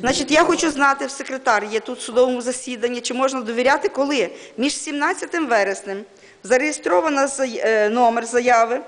Значить, я хочу знати, в секретар є тут в судовому засіданні, чи можна довіряти, коли між 17 вереснем зареєстровано е, номер заяви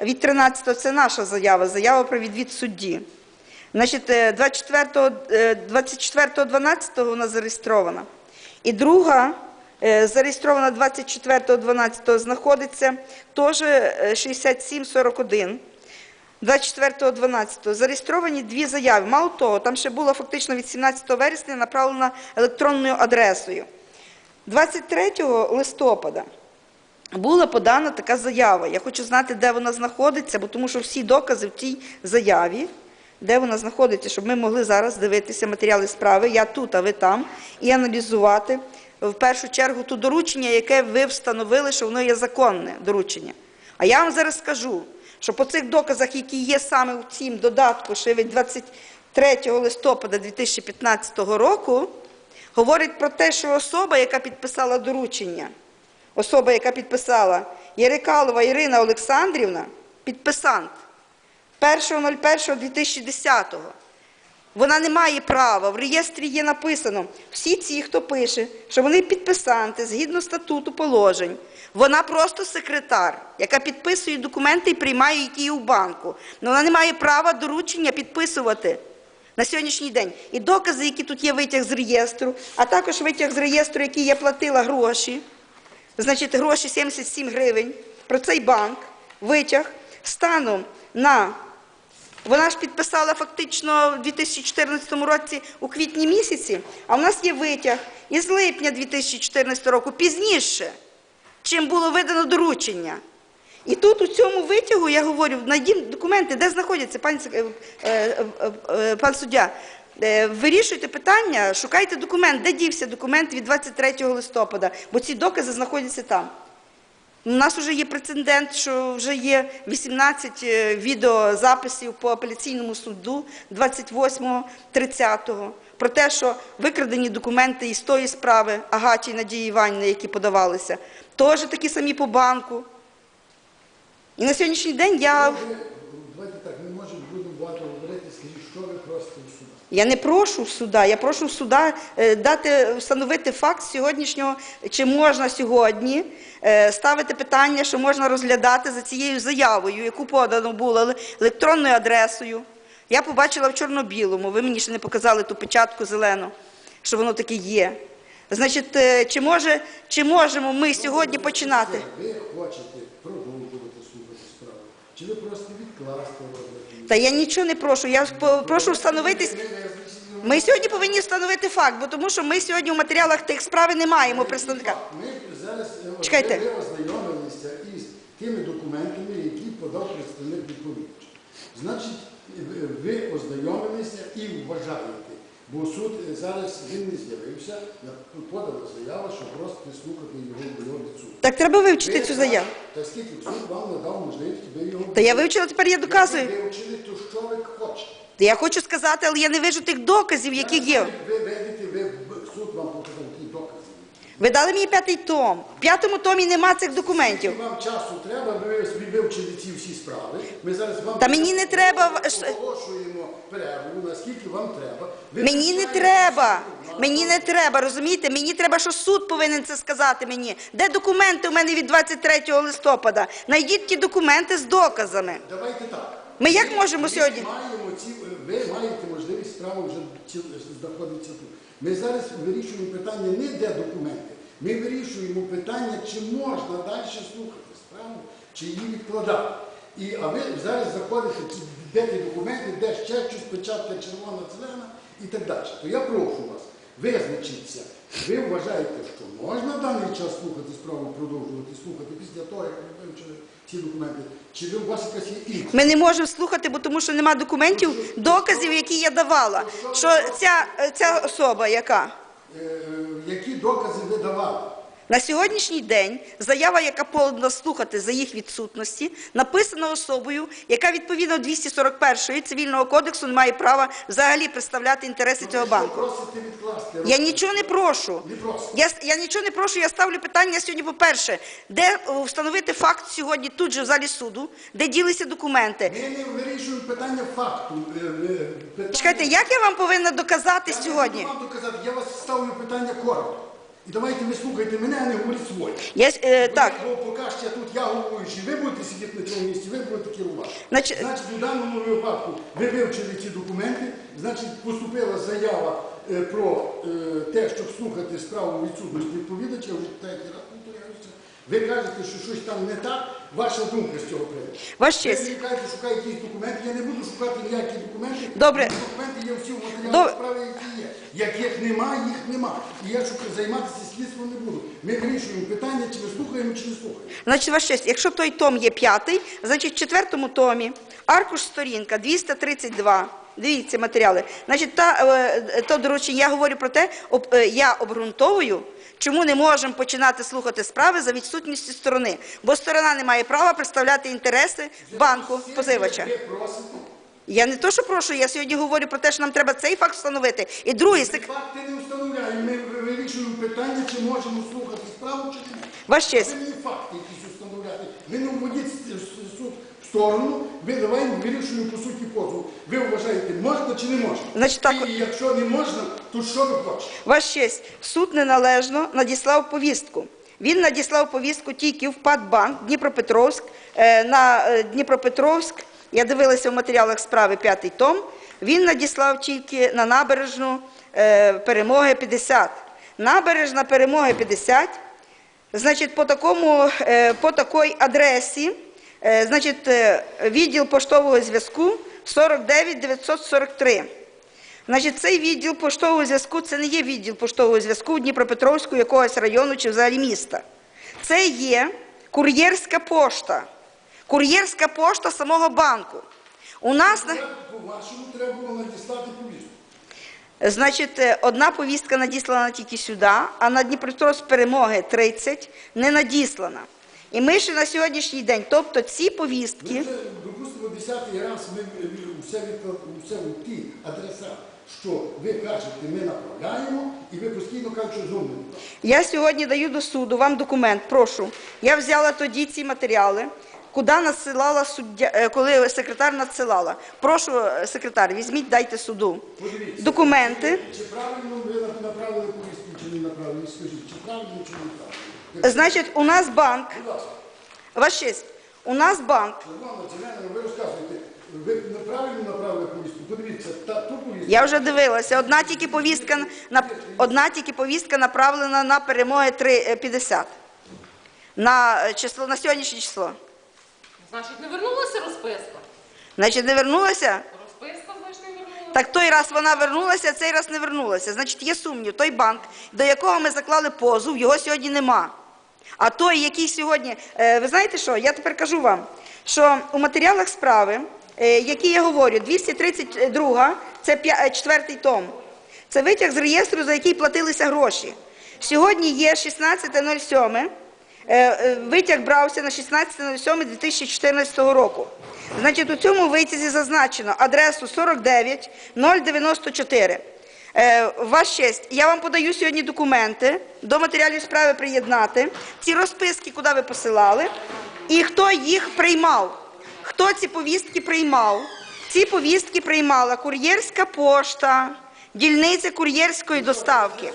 від 13 це наша заява, заява про відвід судді. Значить, е, 24 е, 24.12 вона зареєстрована. І друга зареєстрована 24.12 знаходиться теж е, 6741. 24.12 зареєстровані дві заяви. Мало того, там ще було фактично від 17 вересня направлена електронною адресою. 23 листопада була подана така заява. Я хочу знати, де вона знаходиться, бо тому що всі докази в тій заяві, де вона знаходиться, щоб ми могли зараз дивитися матеріали справи, я тут, а ви там, і аналізувати в першу чергу ту доручення, яке ви встановили, що воно є законне доручення. А я вам зараз скажу, що по цих доказах, які є саме у цім додатку, ще від 23 листопада 2015 року, говорить про те, що особа, яка підписала доручення, особа, яка підписала Ярикалова Ірина Олександрівна, підписант 1.01.2010. Вона не має права. В реєстрі є написано, всі ці, хто пише, що вони підписанти згідно статуту положень. Вона просто секретар, яка підписує документи і приймає їх у банку. Но вона не має права доручення підписувати на сьогоднішній день. І докази, які тут є витяг з реєстру, а також витяг з реєстру, який я платила гроші, значить, гроші 77 гривень, про цей банк, витяг, станом на вона ж підписала фактично в 2014 році у квітні місяці, а в нас є витяг із липня 2014 року, пізніше, чим було видано доручення. І тут у цьому витягу я говорю, знайдіть документи, де знаходяться, пан, е, е, е, пан суддя. Вирішуйте питання, шукайте документ, де дівся документ від 23 листопада, бо ці докази знаходяться там. У нас вже є прецедент, що вже є 18 е, відеозаписів по апеляційному суду 28-30 про те, що викрадені документи із тої справи Агаті Надії Іванівни, які подавалися, теж такі самі по банку. І на сьогоднішній день я, Ви- Давайте так, ми можемо будемо багато говорити, скажіть, що ви просите у суду? Я не прошу суда, я прошу суда е, дати, встановити факт сьогоднішнього, чи можна сьогодні е, ставити питання, що можна розглядати за цією заявою, яку подано було електронною адресою. Я побачила в чорно-білому, ви мені ще не показали ту печатку зелену, що воно таке є. Значить, е, чи, може, чи можемо ми сьогодні починати? Ви хочете продовжувати слухати справу? Чи ви просто відкласти розгляд? Та я нічого не прошу, я прошу встановитись. Ми сьогодні повинні встановити факт, бо тому що ми сьогодні в матеріалах тих справи не маємо представника. Ми зараз е, Чекайте. ознайомилися із тими документами, які подав представник відповідача. Значить, ви ознайомилися і вважаєте, бо суд е, зараз він не з'явився, подала заяву, що просто слухати його його від суду. Так треба вивчити Ви цю заяву. Та скільки суд вам надав можливість, ви його Та я вивчила, тепер я доказую. Ви вивчили, то що ви хочете? Та Я хочу сказати, але я не вижу тих доказів, які є. Ви видите, ви суд вам показав. Ви дали мені п'ятий том. В п'ятому томі нема цих документів. Якщо вам часу треба, собі вивчили ці всі справи. Ми зараз вам Та мені не треба оголошуємо перерву, наскільки вам треба. Ви Мені не треба. Мені не треба, розумієте? Мені треба, що суд повинен це сказати мені. Де документи у мене від 23 листопада? Найдіть ті документи з доказами. Давайте так. Ми як можемо сьогодні? Ми маємо ці, ви маєте можливість справа вже ці- знаходиться тут. Ми зараз вирішуємо питання не де документи. Ми вирішуємо питання, чи можна далі слухати справу, чи її відкладати. І, а ви зараз заходите, де ті документи, де ще щось, печатка червона, зелена і так далі. То я прошу вас, визначіться. Ви вважаєте, що можна в даний час слухати справу, продовжувати слухати після того, як ви вивчили ці документи? Чи ви у вас якась є інша? Ми не можемо слухати, бо тому що нема документів, доказів, які я давала. Що ця, ця особа, яка? Е, які докази ви давали? На сьогоднішній день заява, яка повинна слухати за їх відсутності, написана особою, яка відповідно 241 цивільного кодексу не має права взагалі представляти інтереси цього банку. Я нічого не прошу. Я, я нічого не прошу, я ставлю питання сьогодні, по-перше, де е, встановити факт сьогодні тут же в залі суду, де ділися документи. Ми не вирішуємо питання факту. е, е, питання- Чекайте, як я вам повинна доказати Я сьогодні? буду вам доказати, я вас ставлю питання коротко. І давайте ви слухайте мене, а не говоріть свой. Я, с- е, так, Бо покажете тут я головуючий, ви будете сидіти на цьому місці, ви будете керувати. Значить- Значить, у даному випадку ви вивчили ці документи, значить, поступила заява е, про е, те, щоб слухати справу відсутності відповідача, вже третій раз повторяюся. Ви кажете, що щось там не так, ваша думка з цього приводу. Ваш Ви честь. шукаєте, шукаєте якісь документи, я не буду шукати ніякі документи. Добре. Документи є всі в матеріалі справи, які є. Яких нема, їх нема. І я шукаю, займатися слідством не буду. Ми вирішуємо питання, чи ми слухаємо, чи не слухаємо. Значить, ваш честь, якщо той том є п'ятий, значить в четвертому томі, аркуш сторінка 232, дивіться матеріали. Значить, та, е, то доручення, я говорю про те, об- е, я обґрунтовую, чому не можемо починати слухати справи за відсутністю сторони. Бо сторона не має права представляти інтереси банку, позивача. Я не то, що прошу, я сьогодні говорю про те, що нам треба цей факт встановити. І другий, сек... факти не встановляємо. Ми вирішуємо питання, чи можемо слухати справу, чи ні. Ваш честь. Ви мені факти якісь встановляти. Ви не вводіть суд сторону, ви давайте вирішуємо по суті позову. Ви вважаєте, можна чи не можна? Значить, так- І якщо не можна, то що ви хочете? Ваш честь, суд неналежно надіслав повістку. Він надіслав повістку тільки в ПАДБанк Дніпропетровськ е, на е, Дніпропетровськ. Я дивилася в матеріалах справи п'ятий том. Він надіслав тільки на набережну е, перемоги 50. Набережна перемоги 50. Значить, по такому, по такій адресі, значить, е, відділ поштового зв'язку 49 943. Значить, цей відділ поштового зв'язку це не є відділ поштового зв'язку Дніпропетровського якогось району чи взагалі міста. Це є кур'єрська пошта. Кур'єрська пошта самого банку. У нас, По-вашому треба було надіслати повістку. значить, е, одна повістка надіслана тільки сюди, а на Дніпропетровськ перемоги 30 не надіслана. І ми ще на сьогоднішній день, тобто ці Ми повістки, вже, допустимо, десятий раз ми е, все, відкла- ті адреса, що ви кажете, ми направляємо, і ви постійно кажете, що знову. Я сьогодні даю до суду вам документ, прошу. Я взяла тоді ці матеріали, куди надсилала суддя, е, коли секретар надсилала. Прошу, е, секретар, візьміть, дайте суду. Подивіться. Документи. Чи правильно ви направили повістку, чи не направили? Скажіть, чи правильно, чи не правильно? Значить, у нас банк, Будь ваш честь, у нас банк. Національна, ви розказуєте, ви неправильно направили повістку? Подивіться, та, ту повістку. Я вже дивилася. Одна тільки повістка на одна тільки повістка направлена на перемоги 3, е, 50. На е, число на сьогоднішнє число. Значить, не вернулася розписка? Значить, не вернулася. Розписка, значить, не вернулася. Так той раз вона вернулася, цей раз не вернулася. Значить, є сумнів. Той банк, до якого ми заклали позов, його сьогодні нема. А той, який сьогодні, е, ви знаєте що? Я тепер кажу вам, що у матеріалах справи, е, які я говорю, 232, це е, четвертий том. Це витяг з реєстру, за який платилися гроші. Сьогодні є 16.07. Е, е, Витяг брався на 16.07.2014 року. Значить, у цьому витязі зазначено адресу 49 094. Е, Ваш честь, я вам подаю сьогодні документи, до матеріалів справи приєднати, ці розписки, куди ви посилали, і хто їх приймав. Хто ці повістки приймав? Ці повістки приймала кур'єрська пошта, дільниця кур'єрської доставки.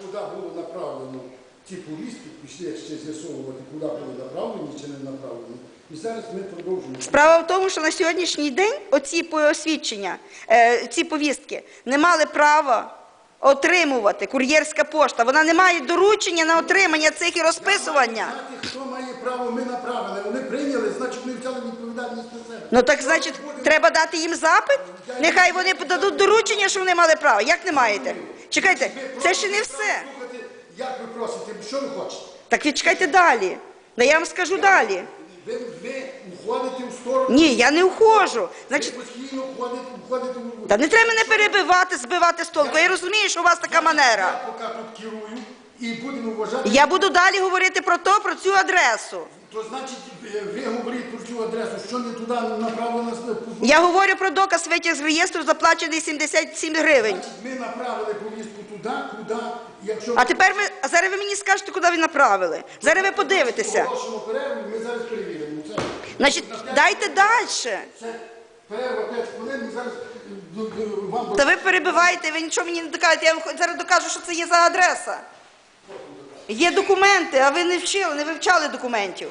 Куди було направлено ці повістки, пішли ще з'ясовувати, куди були направлені чи не направлені. І зараз ми продовжуємо. Справа в тому, що на сьогоднішній день оці посвідчення, е, ці повістки не мали права отримувати кур'єрська пошта. Вона не має доручення на отримання цих і розписування. Знати, хто має право, ми направили. Вони прийняли, значить, вони взяли відповідальність на себе. Ну так значить, треба дати їм запит. Нехай вони подадуть доручення, що вони мали право. Як не маєте? Чекайте, це ще не все. Як ви просите, що ви хочете? Так відчекайте далі. Да я вам скажу далі. Ви, ви уходите в сторону. Ні, я не ухожу. Значить, Ви постійно входите, входите в... та не треба мене перебивати, збивати з толку. Я розумію, що у вас така манера. Я поки тут керую, і і будемо вважати, Я буду далі говорити про то, про цю адресу. То значить е, ви говорите про цю адресу, що не туди направлено. Я говорю про доказ витяг з реєстру, заплачений 77 гривень. Значить, ми направили повістку туди, куди, якщо... А тепер ми, а зараз ви мені скажете, куди ви направили. Зараз ви подивитеся. Оголошено перерву, ми зараз перевіримо. Це, Значить, дайте далі. це перерва 5 хвилин, ми зараз е, д- вам... Та ви перебиваєте, ви нічого мені не докажете. Я вам хоч зараз докажу, що це є за адреса. Є документи, а ви не вчили, не вивчали документів.